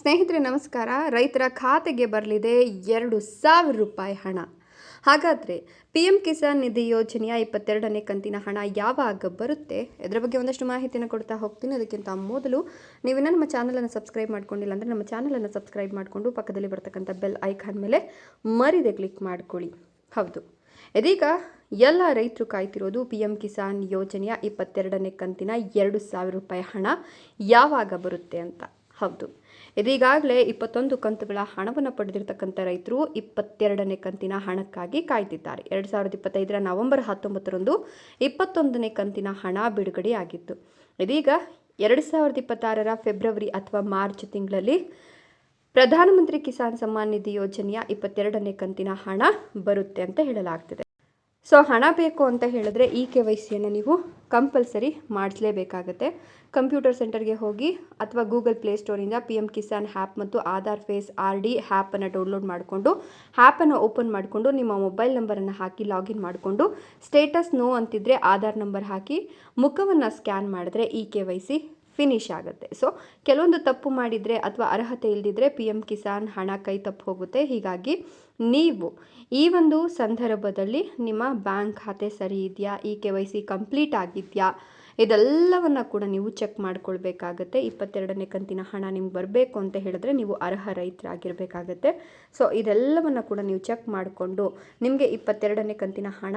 ಸ್ನೇಹಿತರೆ, ನಮಸ್ಕಾರ. ರೈತರ ಖಾತೆಗೆ ಬರಲಿದೆ ಎರಡು ಸಾವಿರ ರೂಪಾಯಿ ಹಣ. ಹಾಗಾದರೆ ಪಿ ಎಂ ಕಿಸಾನ್ ನಿಧಿ ಯೋಜನೆಯ ಇಪ್ಪತ್ತೆರಡನೇ ಕಂತಿನ ಹಣ ಯಾವಾಗ ಬರುತ್ತೆ? ಇದರ ಬಗ್ಗೆ ಒಂದಷ್ಟು ಮಾಹಿತಿಯನ್ನು ಕೊಡ್ತಾ ಹೋಗ್ತೀನಿ. ಅದಕ್ಕಿಂತ ಮೊದಲು ನೀವಿನ್ನ ನಮ್ಮ ಚಾನಲನ್ನು ಸಬ್ಸ್ಕ್ರೈಬ್ ಮಾಡ್ಕೊಂಡಿಲ್ಲ ಅಂದರೆ ನಮ್ಮ ಚಾನಲನ್ನು ಸಬ್ಸ್ಕ್ರೈಬ್ ಮಾಡಿಕೊಂಡು ಪಕ್ಕದಲ್ಲಿ ಬರ್ತಕ್ಕಂಥ ಬೆಲ್ ಐಕಾನ್ ಮೇಲೆ ಮರಿದೆ ಕ್ಲಿಕ್ ಮಾಡ್ಕೊಳ್ಳಿ. ಹೌದು. ಇದೀಗ ಎಲ್ಲ ರೈತರು ಕಾಯ್ತಿರೋದು ಪಿ ಎಂ ಕಿಸಾನ್ ಯೋಜನೆಯ ಇಪ್ಪತ್ತೆರಡನೇ ಕಂತಿನ ಎರಡು ಸಾವಿರ ರೂಪಾಯಿ ಹಣ ಯಾವಾಗ ಬರುತ್ತೆ ಅಂತ. ಹೌದು. ಇದೀಗಾಗಲೇ ಇಪ್ಪತ್ತೊಂದು ಕಂತುಗಳ ಹಣವನ್ನು ಪಡೆದಿರತಕ್ಕಂಥ ರೈತರು ಇಪ್ಪತ್ತೆರಡನೇ ಕಂತಿನ ಹಣಕ್ಕಾಗಿ ಕಾಯ್ತಿದ್ದಾರೆ ಎರಡು ಸಾವಿರದ ಇಪ್ಪತ್ತೈದರ ನವೆಂಬರ್ ಹತ್ತೊಂಬತ್ತರಂದು ಇಪ್ಪತ್ತೊಂದನೇ ಕಂತಿನ ಹಣ ಬಿಡುಗಡೆಯಾಗಿತ್ತು. ಇದೀಗ ಎರಡು ಸಾವಿರದ ಇಪ್ಪತ್ತಾರರ ಫೆಬ್ರವರಿ ಅಥವಾ ಮಾರ್ಚ್ ತಿಂಗಳಲ್ಲಿ ಪ್ರಧಾನಮಂತ್ರಿ ಕಿಸಾನ್ ಸಮ್ಮಾನ್ ನಿಧಿ ಯೋಜನೆಯ ಇಪ್ಪತ್ತೆರಡನೇ ಕಂತಿನ ಹಣ ಬರುತ್ತೆ ಅಂತ ಹೇಳಲಾಗ್ತಿದೆ. ಸೊ ಹಣ ಬೇಕು ಅಂತ ಹೇಳಿದ್ರೆ ಈ ಕೆ ವೈ ಸಿಯನ್ನು ನೀವು ಕಂಪಲ್ಸರಿ ಮಾಡಿಸಲೇಬೇಕಾಗತ್ತೆ. ಕಂಪ್ಯೂಟರ್ ಸೆಂಟರ್ಗೆ ಹೋಗಿ ಅಥವಾ ಗೂಗಲ್ ಪ್ಲೇಸ್ಟೋರಿಂದ ಪಿ ಎಂ ಕಿಸಾನ್ ಹ್ಯಾಪ್ ಮತ್ತು ಆಧಾರ್ ಫೇಸ್ ಆರ್ ಡಿ ಹ್ಯಾಪನ್ನು ಡೌನ್ಲೋಡ್ ಮಾಡಿಕೊಂಡು ಹ್ಯಾಪನ್ನು ಓಪನ್ ಮಾಡಿಕೊಂಡು, ನಿಮ್ಮ ಮೊಬೈಲ್ ನಂಬರನ್ನು ಹಾಕಿ ಲಾಗಿನ್ ಮಾಡಿಕೊಂಡು, ಸ್ಟೇಟಸ್ ನೋ ಅಂತಿದ್ರೆ ಆಧಾರ್ ನಂಬರ್ ಹಾಕಿ ಮುಖವನ್ನು ಸ್ಕ್ಯಾನ್ ಮಾಡಿದ್ರೆ ಈ ಕೆ ವೈ ಸಿ ಫಿನಿಶ್ ಆಗುತ್ತೆ. ಸೊ ಕೆಲವೊಂದು ತಪ್ಪು ಮಾಡಿದರೆ ಅಥವಾ ಅರ್ಹತೆ ಇಲ್ಲದಿದ್ದರೆ ಪಿ ಎಂ ಕಿಸಾನ್ ಹಣ ಕೈ ತಪ್ಪು ಹೋಗುತ್ತೆ. ಹೀಗಾಗಿ ನೀವು ಈ ಒಂದು ಸಂದರ್ಭದಲ್ಲಿ ನಿಮ್ಮ ಬ್ಯಾಂಕ್ ಖಾತೆ ಸರಿ ಇದೆಯಾ? ಈ ಕೆ ವೈ ಸಿ ಕಂಪ್ಲೀಟ್ ಆಗಿದೆಯಾ? ಇದೆಲ್ಲವನ್ನು ಕೂಡ ನೀವು ಚೆಕ್ ಮಾಡ್ಕೊಳ್ಬೇಕಾಗತ್ತೆ. ಇಪ್ಪತ್ತೆರಡನೇ ಕಂತಿನ ಹಣ ನಿಮ್ಗೆ ಬರಬೇಕು ಅಂತ ಹೇಳಿದ್ರೆ ನೀವು ಅರ್ಹ ರೈತರಾಗಿರಬೇಕಾಗತ್ತೆ. ಸೊ ಇದೆಲ್ಲವನ್ನು ಕೂಡ ನೀವು ಚೆಕ್ ಮಾಡಿಕೊಂಡು ನಿಮಗೆ ಇಪ್ಪತ್ತೆರಡನೇ ಕಂತಿನ ಹಣ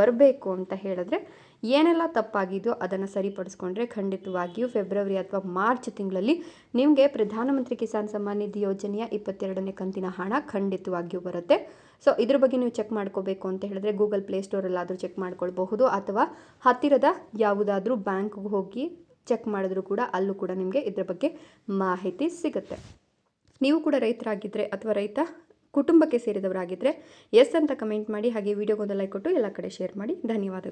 ಬರಬೇಕು ಅಂತ ಹೇಳಿದ್ರೆ ಏನೆಲ್ಲ ತಪ್ಪಾಗಿದೆಯೋ ಅದನ್ನು ಸರಿಪಡಿಸ್ಕೊಂಡ್ರೆ ಖಂಡಿತವಾಗಿಯೂ ಫೆಬ್ರವರಿ ಅಥವಾ ಮಾರ್ಚ್ ತಿಂಗಳಲ್ಲಿ ನಿಮಗೆ ಪ್ರಧಾನಮಂತ್ರಿ ಕಿಸಾನ್ ಸಮ್ಮಾನ್ ನಿಧಿ ಯೋಜನೆಯ ಇಪ್ಪತ್ತೆರಡನೇ ಕಂತಿನ ಹಣ ಖಂಡಿತವಾಗಿಯೂ ಬರುತ್ತೆ. ಸೊ ಇದ್ರ ಬಗ್ಗೆ ನೀವು ಚೆಕ್ ಮಾಡ್ಕೋಬೇಕು ಅಂತ ಹೇಳಿದ್ರೆ ಗೂಗಲ್ ಪ್ಲೇ ಸ್ಟೋರಲ್ಲಾದರೂ ಚೆಕ್ ಮಾಡ್ಕೊಳ್ಬಹುದು ಅಥವಾ ಹತ್ತಿರದ ಯಾವುದಾದ್ರೂ ಬ್ಯಾಂಕ್ಗೆ ಹೋಗಿ ಚೆಕ್ ಮಾಡಿದ್ರೂ ಕೂಡ ಅಲ್ಲೂ ಕೂಡ ನಿಮಗೆ ಇದ್ರ ಬಗ್ಗೆ ಮಾಹಿತಿ ಸಿಗುತ್ತೆ. ನೀವು ಕೂಡ ರೈತರಾಗಿದ್ದರೆ ಅಥವಾ ರೈತ ಕುಟುಂಬಕ್ಕೆ ಸೇರಿದವರಾಗಿದ್ದರೆ ಎಸ್ ಅಂತ ಕಮೆಂಟ್ ಮಾಡಿ, ಹಾಗೆ ವಿಡಿಯೋಗೊಂದು ಲೈಕ್ ಕೊಟ್ಟು ಎಲ್ಲ ಕಡೆ ಶೇರ್ ಮಾಡಿ. ಧನ್ಯವಾದಗಳು.